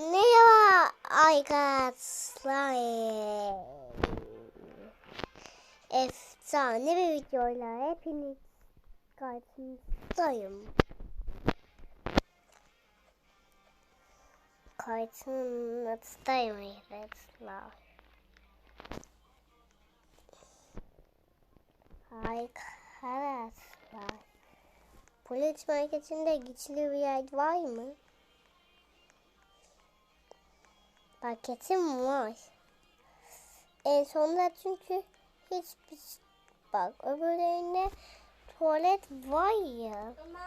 Merhaba arkadaşlar. Efsane bir videoyla hepiniz karşınızdayım. Karşınızdayım arkadaşlar. Arkadaşlar. Polis marketinde güçlü bir yer var mı? Paketim var. En sonunda çünkü hiçbir bak öbürlerinde tuvalet var ya. Ama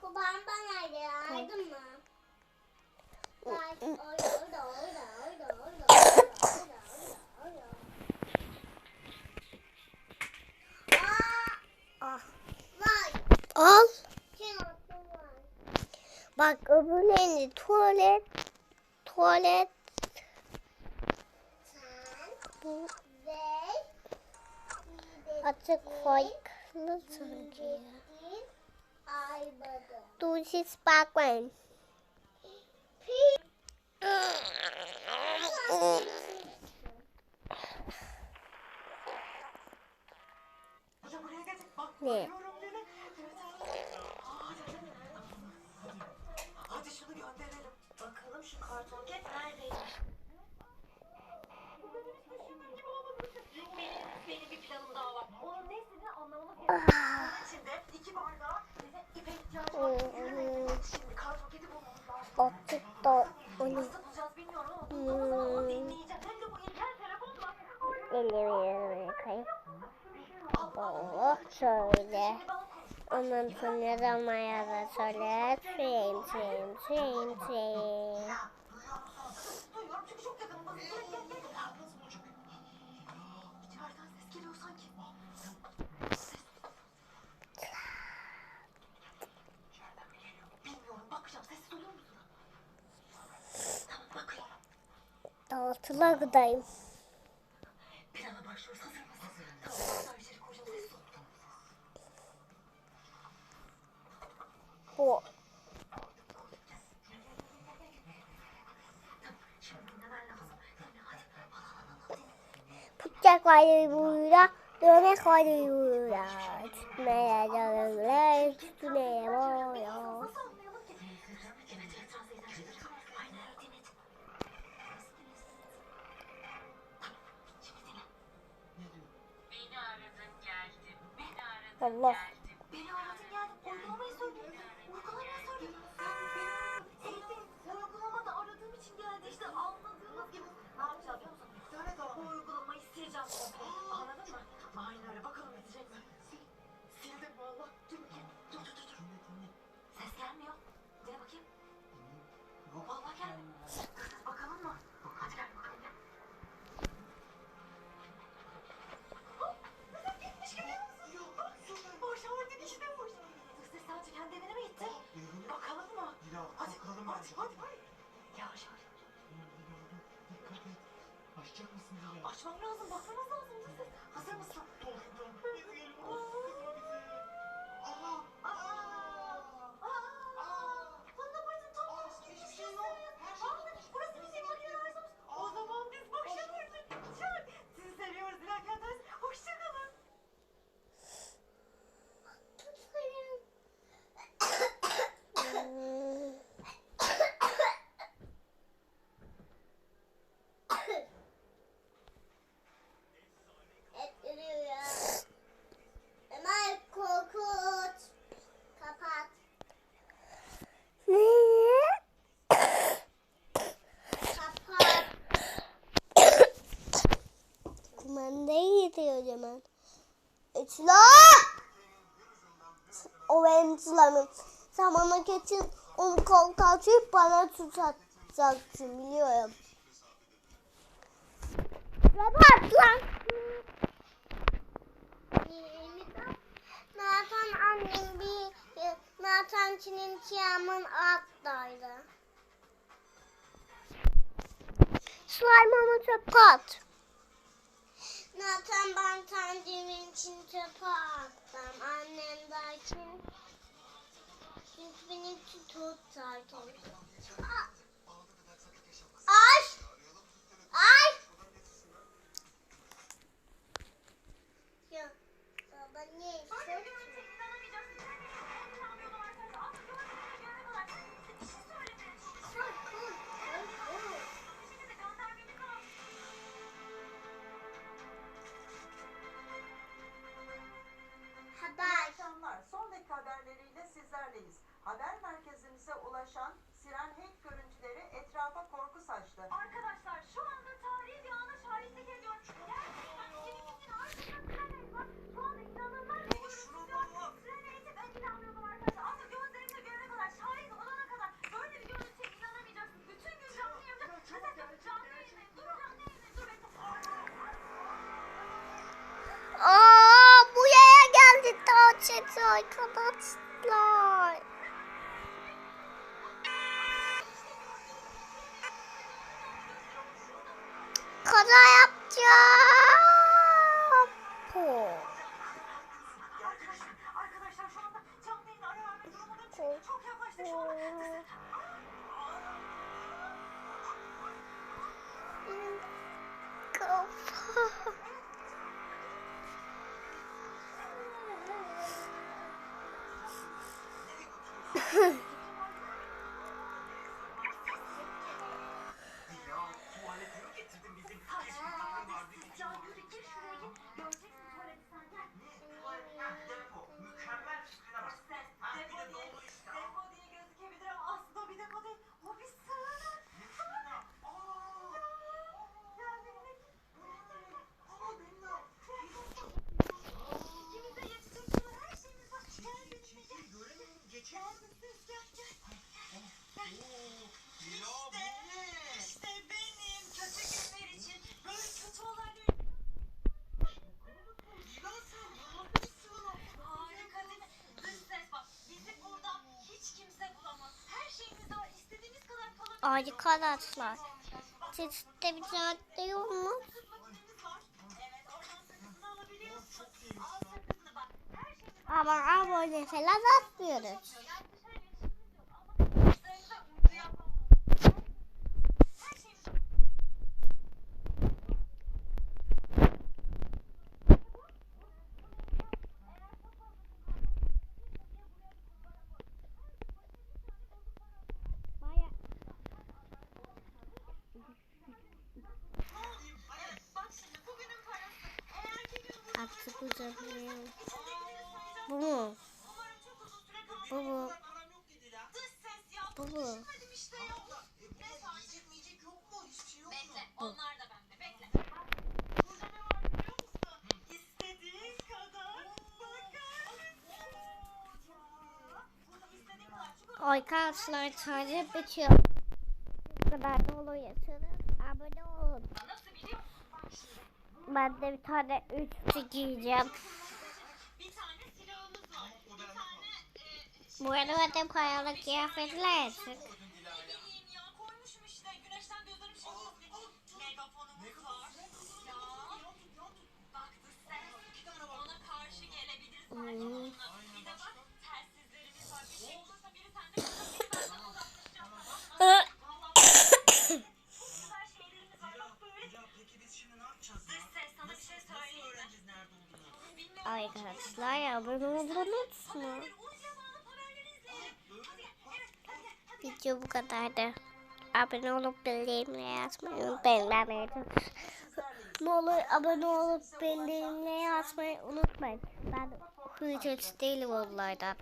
kuban bana yardım mı? Al. Bak öbürlerinde tuvalet tuvalet 这可以，那怎么地？多七十八块。对。attık da onu elimi yıkayıp oh, şöyle ondan sonra da mayada şöyle tüyeyim tüyeyim tüyeyim tüyeyim Altılardayım. Plana başlıyoruz. Hazır mısın? Bu. Pucak kaydıyla, dövme kaydıyla, tutmaya çalışırlar, tutmaya. Allah. Ben de gidiyor hemen. Üçla! O benim sılamım. Zamana geçin onu kol kalçayıp bana tutacaksın biliyorum. Baba at lan. Zaten annem bir zaten senin çiğamın altındaydı. Slime onu çöpe at zaten ben kendimin için çöpe attım. Annem derken çünkü benimki çok sert. Ay! Ay! Ya baba ne? haber merkezimize ulaşan siren hack görüntüleri etrafa korku saçtı. Arkadaşlar şu anda tarihi bir ana şahitlik ediyorum. Gerçekten kiminizin arkasında siren hack var. Şu anda inanılmaz bir görüntü. Siren hack'i ben inanmıyordum arkadaşlar. Artık gözlerimle görene kadar şahit olana kadar böyle bir görüntüye inanamayacaksınız. Bütün gün canlı yayında. Mesela canlı yayında. Dur canlı yayında. Dur. Aa, bu yaya geldi daha çete arkadaşlar. kaza yapacağım. Po. Hmm. Arkadaşlar siz de bir saatte yok mu? Ama abone falan atmıyoruz. güzel ya. Bu mu? Baba. Baba. Onlar da bende bekle. Arkadaşlar çare bitiyor. Bu kadar da oluyor. Abone ol. Ben de bir tane üçlü giyeceğim. Bu arada madem kayalık kıyafetler. Adamı vurabilir mi? Video bu kadardı. Abone olup bildirimle yazmayı unutmayın. Ne olur abone olup bildirimle yazmayı unutmayın. Ben hırçıç değilim onlardan.